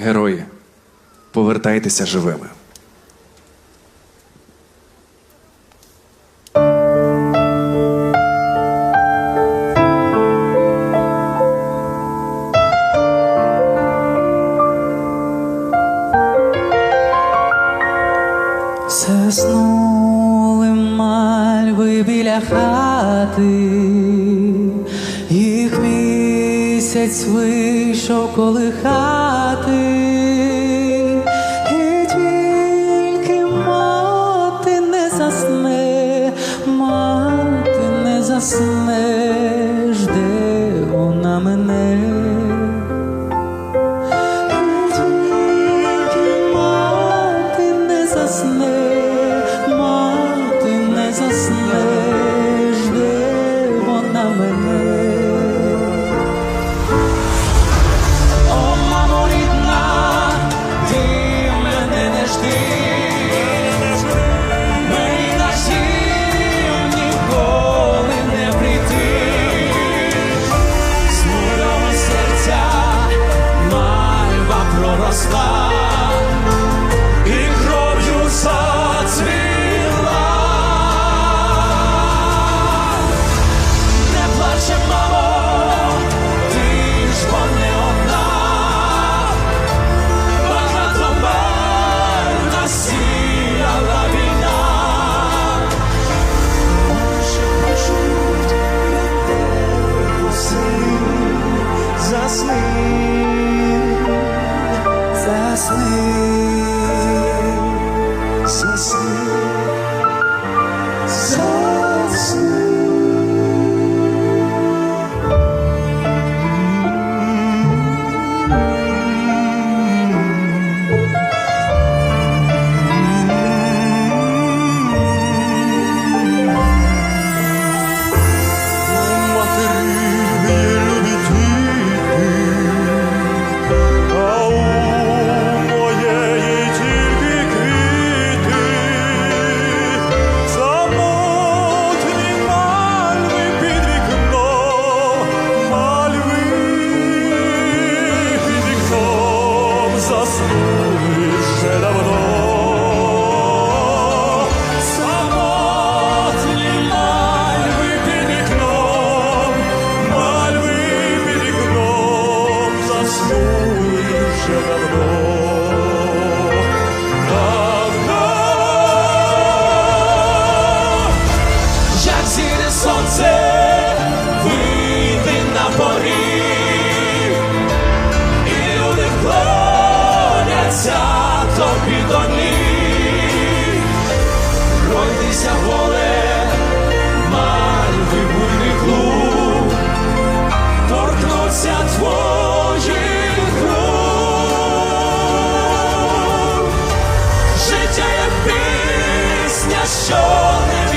герої, повертайтеся живими. Заснули мальви біля хати, їх місяць ви пішов колихати, і тільки мати не засне, мати не засне. sleep, fast sleep. що не